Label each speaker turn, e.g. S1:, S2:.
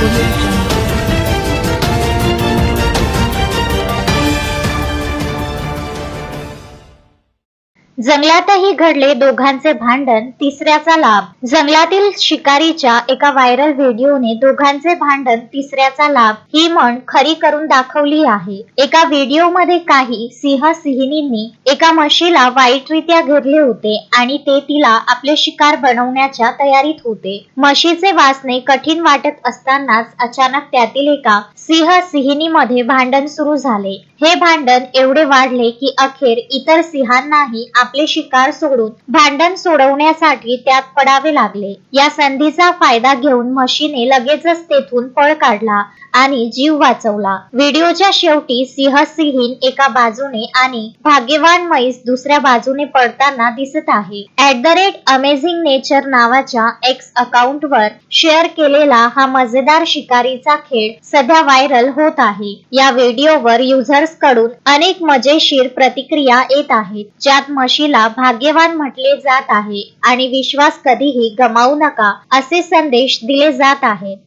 S1: Thank you. जंगलातही घडले दोघांचे भांडण तिसऱ्याचा लाभ. जंगलातील शिकारीच्या एका व्हायरल व्हिडिओने दोघांचे भांडण तिसऱ्याचा लाभ. ही म्हण खरी करून दाखवली आहे. एका व्हिडिओमध्ये काही सिंह सिंहिणींनी एका म्हशीला वाईटरित्या घेरले होते आणि ते तिला आपले शिकार बनवण्याच्या तयारीत होते. म्हशीचे वाचणे कठीण वाटत असतानाच अचानक त्यातील एका सिंह सिंहिणीमध्ये भांडण सुरू झाले. हे भांडण एवढे वाढले की अखेर इतर सिंहांनाही आपले शिकार सोडून भांडण सोडवण्यासाठी त्यात पडावे लागले. या संधीचा फायदा घेऊन म्हशीने लगेचच तेथून पळ काढला आणि जीव वाचवला. व्हिडिओच्या शेवटी सिंह सिंहीण एका बाजूने आणि भाग्यवान म्हैस दुसऱ्या बाजूने पडताना दिसत आहे. At the rate amazing nature नावाच्या एक्स अकाउंट वर शेअर केलेला हा मजेदार शिकारीचा खेळ सध्या व्हायरल होत आहे. या व्हिडिओवर युजर्सकडून अनेक मजेशीर प्रतिक्रिया येत आहेत. ज्यात म्हशीला भाग्यवान म्हटले जात आहे आणि विश्वास कधीही गमावू नका असे संदेश दिले जात आहेत.